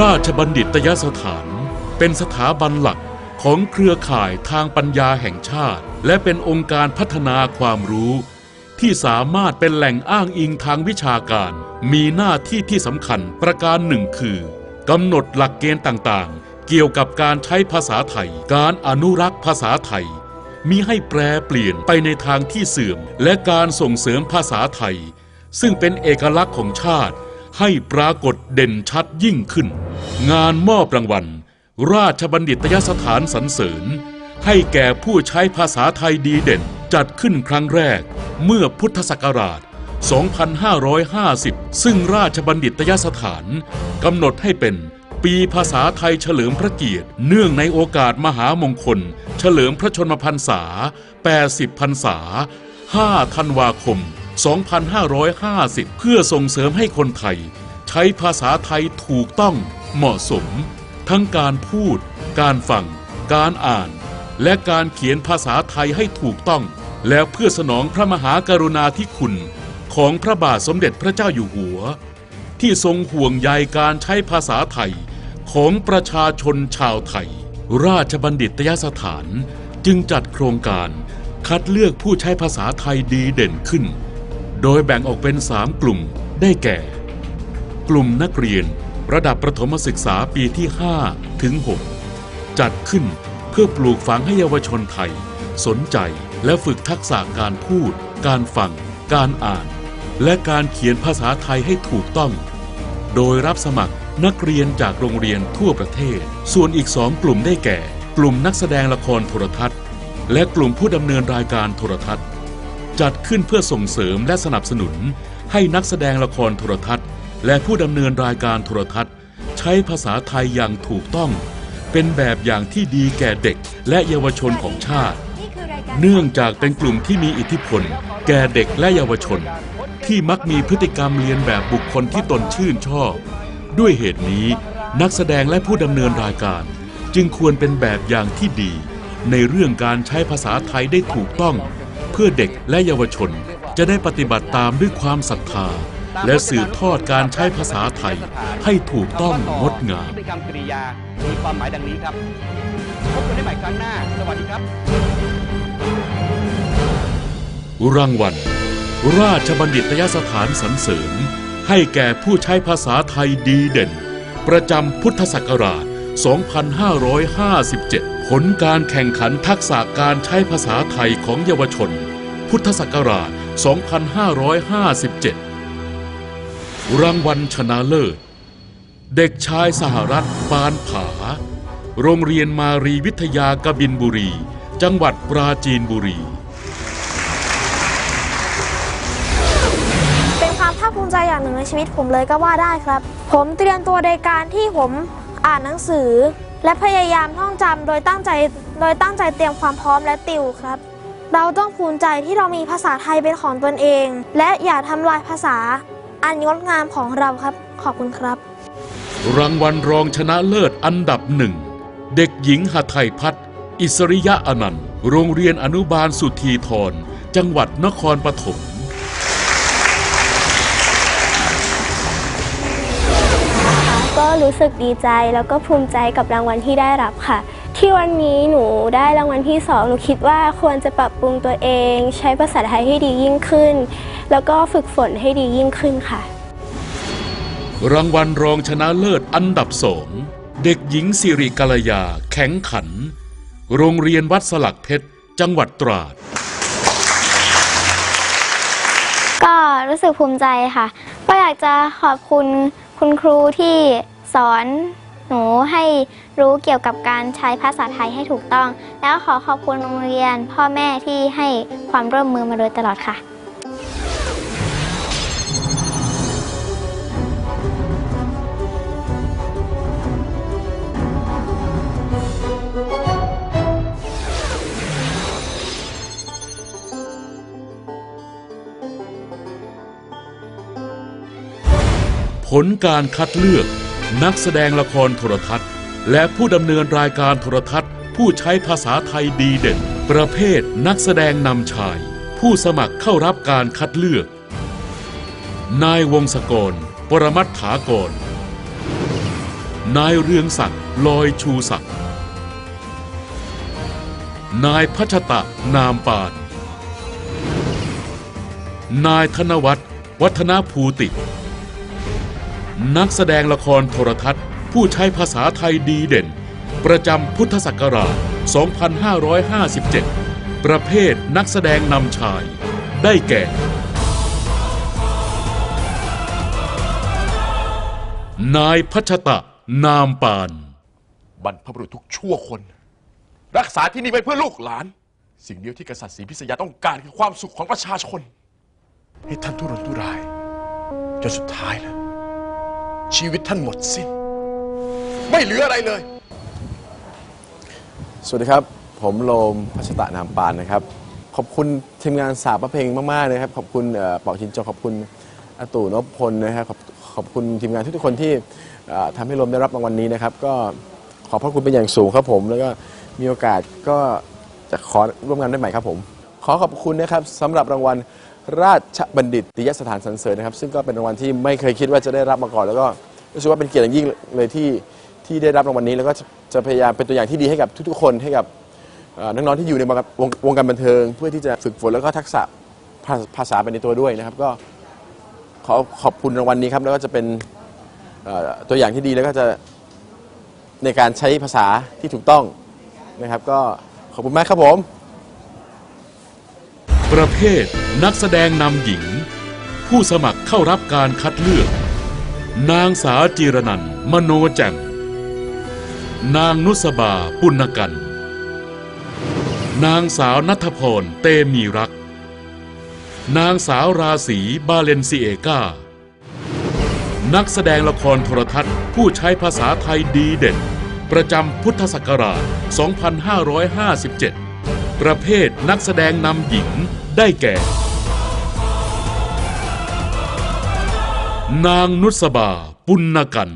ราชบัณฑิตยสถาน เป็นสถาบันหลักของเครือข่ายทางปัญญาแห่งชาติ และเป็นองค์การพัฒนาความรู้ ที่สามารถเป็นแหล่งอ้างอิงทางวิชาการ มีหน้าที่ที่สำคัญประการหนึ่งคือกำหนดหลักเกณฑ์ต่างๆ เกี่ยวกับการใช้ภาษาไทย การอนุรักษ์ภาษาไทยมิให้แปรเปลี่ยนไปในทางที่เสื่อม และการส่งเสริมภาษาไทย ซึ่งเป็นเอกลักษณ์ของชาติ ให้ปรากฏเด่นชัดยิ่งขึ้น งานมอบรางวัล ราชบัณฑิตยสถานสรรเสริญ ให้แก่ผู้ใช้ภาษาไทยดีเด่น จัดขึ้นครั้งแรก เมื่อพุทธศักราช 2550 ซึ่งราชบัณฑิตยสถานกำหนดให้เป็นปีภาษาไทยเฉลิมพระเกียรติ เนื่องในโอกาสมหามงคล เฉลิมพระชนมพรรษา 80 พรรษา 5 ธันวาคม 2550 เพื่อส่งเสริมให้คนไทย ใช้ภาษาไทยถูกต้องเหมาะสม ทั้งการพูด การฟัง การอ่าน และการเขียนภาษาไทยให้ถูกต้อง แล้วเพื่อสนองพระมหากรุณาธิคุณของพระบาทสมเด็จพระเจ้าอยู่หัว ที่ทรงห่วงใยการใช้ภาษาไทยของประชาชนชาวไทย ราชบัณฑิตยสถานจึงจัดโครงการคัดเลือกผู้ใช้ภาษาไทยดีเด่นขึ้น โดยแบ่งออกเป็น3กลุ่มได้แก่ กลุ่มนักเรียนระดับประถมศึกษาปีที่5ถึง6จัดขึ้นเพื่อปลูกฝังให้เยาวชนไทย สนใจและฝึกทักษะการพูด การฟัง การอ่าน และการเขียนภาษาไทยให้ถูกต้อง โดยรับสมัครนักเรียนจากโรงเรียนทั่วประเทศ ส่วนอีกสองกลุ่มได้แก่ กลุ่มนักแสดงละครโทรทัศน์ และกลุ่มผู้ดำเนินรายการโทรทัศน์ จัดขึ้นเพื่อส่งเสริมและสนับสนุน ให้นักแสดงละครโทรทัศน์ และผู้ดำเนินรายการโทรทัศน์ ใช้ภาษาไทยอย่างถูกต้อง เป็นแบบอย่างที่ดีแก่เด็กและเยาวชนของชาติ เนื่องจากเป็นกลุ่มที่มีอิทธิพล แก่เด็กและเยาวชน ที่มักมีพฤติกรรมเลียนแบบบุคคลที่ตนชื่นชอบ ด้วยเหตุนี้ นักแสดงและผู้ดำเนินรายการ จึงควรเป็นแบบอย่างที่ดี ในเรื่องการใช้ภาษาไทยได้ถูกต้อง เพื่อเด็กและเยาวชนจะได้ปฏิบัติตามด้วยความศรัทธา และสืบทอดการใช้ภาษาไทยให้ถูกต้องงดงามพฤติกรรมกริยามีความหมายดังนี้ครับพบกันได้ใหม่ครั้งหน้า สวัสดีครับ รางวัล ราชบัณฑิตยสถานสรรเสริญ ให้แก่ผู้ใช้ภาษาไทยดีเด่น ประจำพุทธศักราช 2557 ผลการแข่งขันทักษะการใช้ภาษาไทยของเยาวชน พุทธศักราช 2557 รางวัลชนะเลิศ เด็กชายสหรัฐปานผา โรงเรียนมารีวิทยากบินบุรี จังหวัดปราจีนบุรีเป็นความภาคภูมิใจอย่างหนึ่งในชีวิตผมเลยก็ว่าได้ครับ ผมเตรียมตัวโดยการที่ผม อ่านหนังสือ และพยายามท่องจำโดยตั้งใจโดยตั้งใจเตรียมความพร้อมและติวครับ เราต้องภูมิใจที่เรามีภาษาไทยเป็นของตนเอง และอย่าทำลายภาษา อันงดงามของเราครับ ขอบคุณครับ รางวัลรองชนะเลิศอันดับหนึ่ง เด็กหญิงหทัยพัฒน์อิสริยะอนันต์ โรงเรียนอนุบาลสุธีธรจังหวัดนครปฐม รู้สึกดีใจ แล้วก็ภูมิใจกับรางวัลที่ได้รับค่ะ ที่วันนี้หนูได้รางวัลที่สองหนูคิดว่าควรจะปรับปรุงตัวเอง ใช้ภาษาไทยให้ดียิ่งขึ้น แล้วก็ฝึกฝนให้ดียิ่งขึ้นค่ะ รางวัลรองชนะเลิศอันดับสองเด็กหญิงสิริกัลยา แข็งขัน โรงเรียนวัดสลักเพชร จังหวัดตราด ก็รู้สึกภูมิใจค่ะ ก็อยากจะขอบคุณคุณครูที่ สอนหนูให้รู้เกี่ยวกับการใช้ภาษาไทยให้ถูกต้อง แล้วขอขอบคุณโรงเรียน พ่อแม่ที่ให้ความร่วมมือมาโดยตลอดค่ะผลการคัดเลือก นักแสดงละครโทรทัศน์ และผู้ดำเนินรายการโทรทัศน์ ผู้ใช้ภาษาไทยดีเด่น ประเภทนักแสดงนำชาย ผู้สมัครเข้ารับการคัดเลือก นายวงศกร ปรมัตถากร นายเรืองศักดิ์ลอยชูศักดิ์นายพัชตะนามปานนายธนวัฒน์วัฒนาภูติ นักแสดงละครโทรทัศน์ ผู้ใช้ภาษาไทยดีเด่น ประจำพุทธศักราช 2557 ประเภทนักแสดงนำชาย ได้แก่ นายพัชตะ นามปาน บรรพบุรุษทุกชั่วคน รักษาที่นี่ไปเพื่อลูกหลาน สิ่งเดียวที่กษัตริย์ศรีพิษยาต้องการคือความสุขของประชาชน ให้ท่านทุรนทุรายจนสุดท้ายแล้ว ชีวิตท่านหมดสิ้น ไม่เหลืออะไรเลย สวัสดีครับ ผมโลมพัชตะนามปานนะครับ ขอบคุณทีมงานสาบประเพลงมากๆนะครับ ขอบคุณเอ่อเป่าชินโจขอบคุณอาตู่นพพลนะครับขอบขอบคุณทีมงานทุกๆคนที่เอ่อทำให้โลมได้รับรางวัลนี้นะครับ ก็ขอบพระคุณเป็นอย่างสูงครับผม แล้วก็มีโอกาสก็จะขอร่วมงานได้ใหม่ครับผม ขอขอบคุณนะครับสำหรับรางวัล ราชบัณฑิตติยสถานสรรเสริญนะครับ ซึ่งก็เป็นรางวัลที่ไม่เคยคิดว่าจะได้รับมาก่อน แล้วก็รู้สึกว่าเป็นเกียรติอย่างยิ่งเลยที่ที่ได้รับรางวัลนี้ แล้วก็จะพยายามเป็นตัวอย่างที่ดีให้กับทุกๆ คนให้กับเอ่อน้องๆที่อยู่ในวงการวงวงการบันเทิง เพื่อที่จะฝึกฝนแล้วก็ทักษะภาภาษาไปในตัวด้วยนะครับ ก็ขอขอบคุณรางวัลนี้ครับแล้วก็จะเป็นเอ่อตัวอย่างที่ดีแล้วก็จะในการใช้ภาษาที่ถูกต้องนะครับ ก็ขอบคุณมากครับผม ประเภทนักแสดงนำหญิง ผู้สมัครเข้ารับการคัดเลือก นางสาวจีรนันมโนแจ่มนางนุสบาปุณกัน นางสาวนัทพรเตมีรัก นางสาวราศีบาเลนซิเอกานักแสดงละครโทรทัศน์ผู้ใช้ภาษาไทยดีเด่น ประจำพุทธศักราช 2557 ประเภทนักแสดงนำหญิงได้แก่ นางนุสบาปุณกัน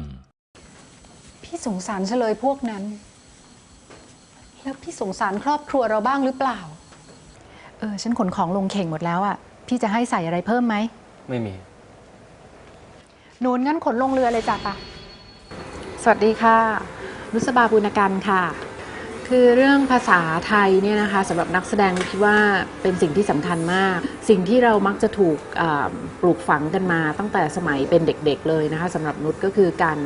พี่สงสารเฉลยพวกนั้น แล้วพี่สงสารครอบครัวเราบ้างหรือเปล่า เออ ฉันขนของลงเข่งหมดแล้วอะ่ะ พี่จะให้ใส่อะไรเพิ่มไหมไม่มี หนูนงั้นขนลงเรือเลยจ้ะปะสวัสดีค่ะรุษบาบุญกันค่ะ คือเรื่องภาษาไทยเนี่ยนะคะสำหรับนักแสดงคิดว่าเป็นสิ่งที่สำคัญมาก สิ่งที่เรามักจะถูกปลูกฝังกันมาตั้งแต่สมัยเป็นเด็กๆเลยนะคะสำหรับนุชก็คือการ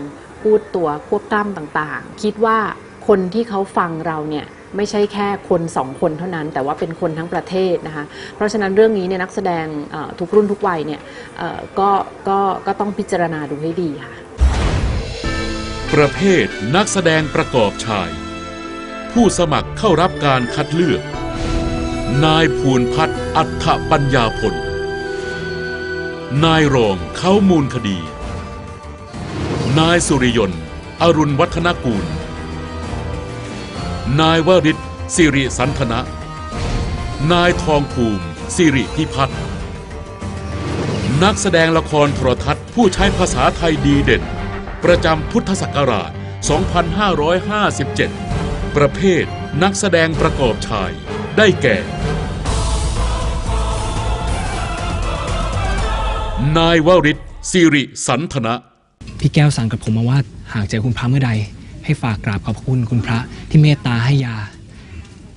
พูดตัวควบกล้ำต่างๆ คิดว่าคนที่เขาฟังเราเนี่ยไม่ใช่แค่คนสองคนเท่านั้น แต่ว่าเป็นคนทั้งประเทศนะคะเพราะฉะนั้นเรื่องนี้เนี่ยนักแสดงทุกรุ่นทุกวัยเนี่ยก็ก็ก็ต้องพิจารณาดูให้ดีค่ะ ประเภทนักแสดงประกอบชาย ผู้สมัครเข้ารับการคัดเลือก นายภูนพัฒน์อัฏฐปัญญาพล นายรองเข้ามูลคดี นายสุริยนต์ อรุณวัฒนกูล นายวริศสิริสันทนะ นายทองภูมิสิริพิพัฒน์นักแสดงละครโทรทัศน์ผู้ใช้ภาษาไทยดีเด่น ประจำพุทธศักราช 2557 ประเภทนักแสดงประกอบชาย ได้แก่ นายวริศสิริสันทนะ พี่แก้วสั่งกับผมมาว่า หากเจอคุณพระเมื่อใด ให้ฝากกราบขอบพระคุณคุณพระที่เมตตาให้ยา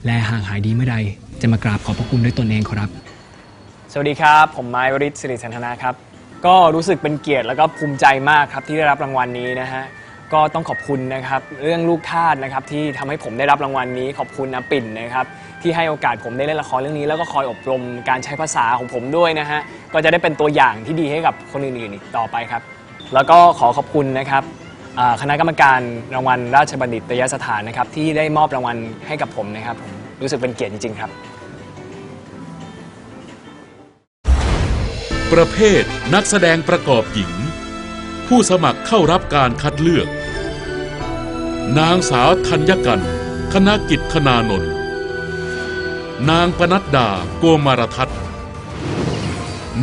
และห่างหายดีเมื่อใด จะมากราบขอบพระคุณด้วยตนเองขอรับ สวัสดีครับ ผมไม้วริศสิริสันทนาครับ ก็รู้สึกเป็นเกียรติแล้วก็ภูมิใจมากครับที่ได้รับรางวัลนี้นะฮะ ก็ต้องขอบคุณนะครับเรื่องลูกทาสนะครับที่ทำให้ผมได้รับรางวัลนี้ขอบคุณอาปิ่นนะครับที่ให้โอกาสผมได้เล่นละครเรื่องนี้ แล้วก็คอยอบรมการใช้ภาษาของผมด้วยนะฮะก็จะได้เป็นตัวอย่างที่ดีให้กับคนอื่นๆอีกต่อไปครับ แล้วก็ขอขอบคุณนะครับอ่าคณะกรรมการรางวัลราชบัณฑิตยสถานนะครับที่ได้มอบรางวัลให้กับผมนะครับผมรู้สึกเป็นเกียรติจริงๆครับ ประเภทนักแสดงประกอบหญิง ผู้สมัครเข้ารับการคัดเลือก นางสาวธัญกัน คณะกิจธนานนท์นางปนัดดาโกมารทัตน์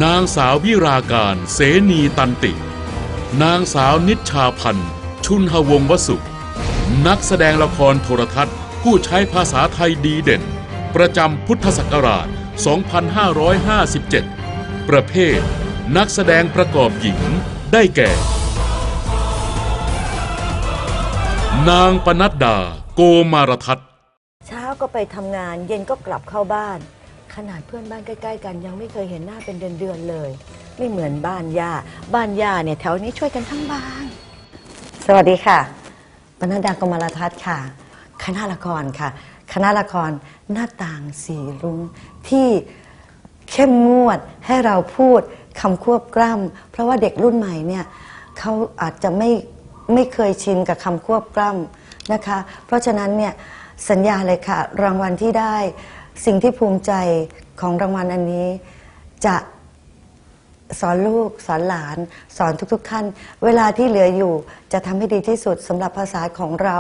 นางสาววิราการเสนีตันติ นางสาวนิชชาพันธ์ ชุนหวงวสุนักแสดงละครโทรทัศน์ ผู้ใช้ภาษาไทยดีเด่น ประจำพุทธศักราช 2557 ประเภท นักแสดงประกอบหญิงได้แก่ นางปนัดดา โกมารทัศน์เช้าก็ไปทำงานเย็นก็กลับเข้าบ้าน ขนาดเพื่อนบ้านใกล้ ๆ กันยังไม่เคยเห็นหน้าเป็นเดือนๆเลย ไม่เหมือนบ้านย่าบ้านย่าเนี่ยแถวนี้ช่วยกันทั้งบ้าน สวัสดีค่ะปนัดดากมลทัศน์ค่ะ คณะละครค่ะ คณะละครหน้าต่างสีรุ้งที่เข้มงวดให้เราพูดคำควบกล้ำเพราะว่าเด็กรุ่นใหม่เนี่ยเขาอาจจะไม่ ไม่เคยชินกับคำควบกล้ำนะคะ เพราะฉะนั้นเนี่ยสัญญาเลยค่ะ รางวัลที่ได้สิ่งที่ภูมิใจของรางวัลอันนี้ จะสอนลูกสอนหลาน สอนทุกๆท่านเวลาที่เหลืออยู่จะทำให้ดีที่สุดสำหรับภาษาของเรา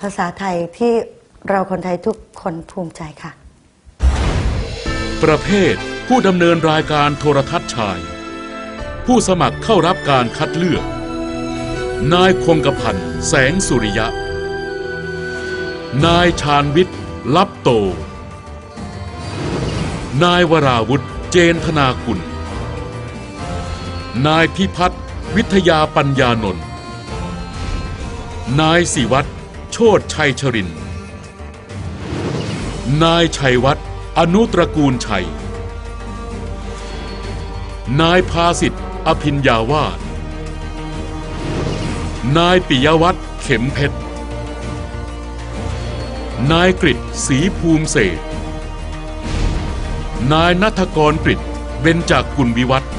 ภาษาไทยที่เราคนไทยทุกคนภูมิใจค่ะ ประเภท ผู้ดำเนินรายการโทรทัศน์ชาย ผู้สมัครเข้ารับการคัดเลือก นายคงกระพันแสงสุริยะ นายชาญวิทย์ลับโต นายวราวุธเจนธนากุล นายพิพัฒน์วิทยาปัญญานนท์ นายศิวัตรโชตชัยชริน นายชัยวัฒน์อนุตรกูลชัย นายภาสิทธิ์อภิญญาวาส นายปิยวัฒน์เข็มเพชร นายกริตศรีภูมิเศษนายนัทกรกริตเบญจากกุลวิวัฒน์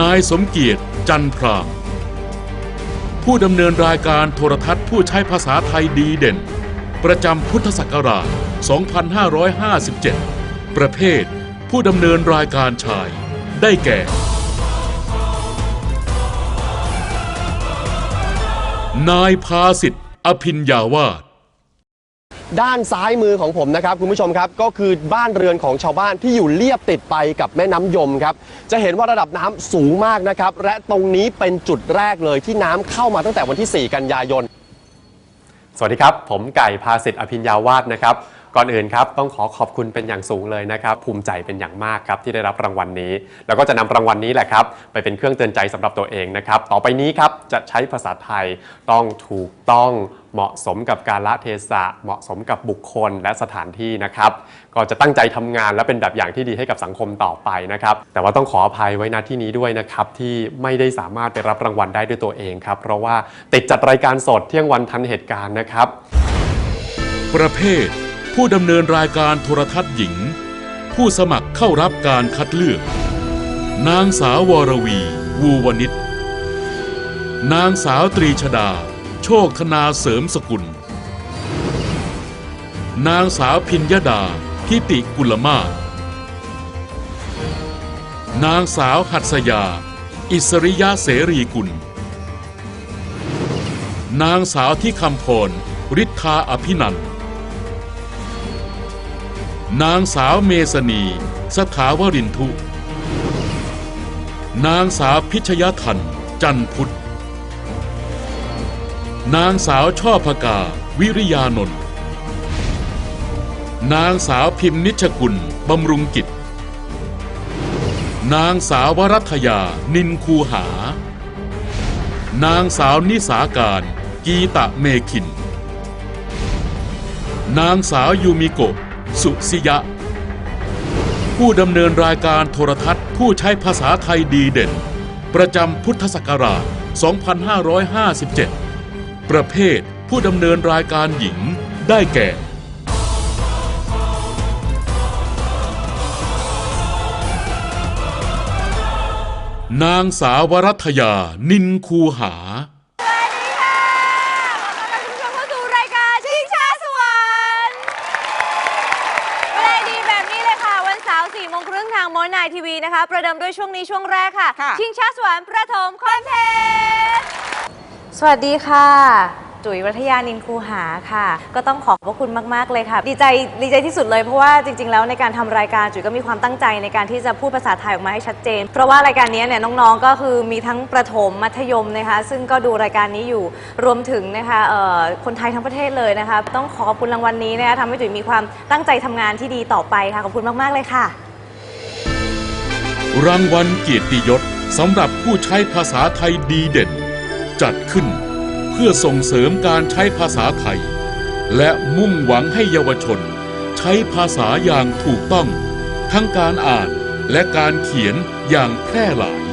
นายสมเกียรติจันพรามผู้ดำเนินรายการโทรทัศน์ผู้ใช้ภาษาไทยดีเด่น ประจำพุทธศักราช 2557 ประเภท ผู้ดำเนินรายการชาย ได้แก่ นายภาสิทธิ์อภิญญาวาสด้านซ้ายมือของผมนะครับคุณผู้ชมครับก็คือบ้านเรือนของชาวบ้านที่อยู่เลียบติดไปกับแม่น้ำยมครับจะเห็นว่าระดับน้ำสูงมากนะครับ และตรงนี้เป็นจุดแรกเลยที่น้ำเข้ามาตั้งแต่วันที่ 4 กันยายน สวัสดีครับ ผมไก่ภาสิทธิ์อภิญญาวาสนะครับ ก่อนอื่นครับต้องขอขอบคุณเป็นอย่างสูงเลยนะครับภูมิใจเป็นอย่างมากครับที่ได้รับรางวัลนี้ แล้วก็จะนำรางวัลนี้แหละครับไปเป็นเครื่องเตือนใจสำหรับตัวเองนะครับต่อไปนี้ครับจะใช้ภาษาไทยต้องถูกต้องเหมาะสมกับกาลเทศะ เหมาะสมกับบุคคลและสถานที่นะครับ ก็จะตั้งใจทำงานและเป็นแบบอย่างที่ดีให้กับสังคมต่อไปนะครับ แต่ว่าต้องขออภัยไว้ณที่นี้ด้วยนะครับที่ไม่ได้สามารถไปรับรางวัลได้ด้วยตัวเองครับ เพราะว่าติดจัดรายการสดเที่ยงวันทันเหตุการณ์นะครับ ประเภท ผู้ดำเนินรายการโทรทัศน์หญิง ผู้สมัครเข้ารับการคัดเลือก นางสาววรวี วูวนิชนางสาวตรีชดา โชคธนาเสริมสกุล นางสาวพิญญดาทิติกุลมาศนางสาวหัตสยา อิสริยะเสรีกุล นางสาวที่คำพรฤทธาอภินันท์ นางสาวเมษณีสถาวรินทุ นางสาวพิชยทัน จันพุทธ นางสาวช่อพกา วิริยานนท์ นางสาวพิมพ์นิชกุล บำรุงกิจ นางสาววรัตยา นินคูหา นางสาวนิสาการ กีตะเมขิน นางสาวยูมิโกะ สุสิยะ ผู้ดำเนินรายการโทรทัศน์ผู้ใช้ภาษาไทยดีเด่น ประจำพุทธศักราช 2557 ประเภทผู้ดำเนินรายการหญิงได้แก่ นางสาวรัตยานินคูหา เข้าสู่รายการชิงช้าสวรรค์เวลาดีแบบนี้เลยค่ะ วันเสาร์ 4โมงครึ่งทางมอนายทีวีนะคะ ประเดิมด้วยช่วงนี้ช่วงแรกค่ะ ชิงช้าสวรรค์ประถมคอนเทนต์สวัสดีค่ะ จุ๋ยวัทยานินคูหาค่ะ ก็ต้องขอบพระคุณมาก ๆ เลยค่ะ ดีใจดีใจที่สุดเลยเพราะว่าจริง ๆ แล้วในการทำรายการจุ๋ยก็มีความตั้งใจในการที่จะพูดภาษาไทยออกมาให้ชัดเจน เพราะว่ารายการนี้เนี่ยน้องๆก็คือมีทั้งประถมมัธยมนะคะ ซึ่งก็ดูรายการนี้อยู่รวมถึงนะคะเอ่อคนไทยทั้งประเทศเลยนะคะต้องขอขอบคุณรางวัลนี้นะคะทำให้จุ๋ยมีความตั้งใจทำงานที่ดีต่อไปค่ะขอบคุณมากๆเลยค่ะ รางวัลเกียรติยศสำหรับผู้ใช้ภาษาไทยดีเด่น จัดขึ้นเพื่อส่งเสริมการใช้ภาษาไทย และมุ่งหวังให้เยาวชน ใช้ภาษาอย่างถูกต้อง ทั้งการอ่านและการเขียนอย่างแพร่หลาย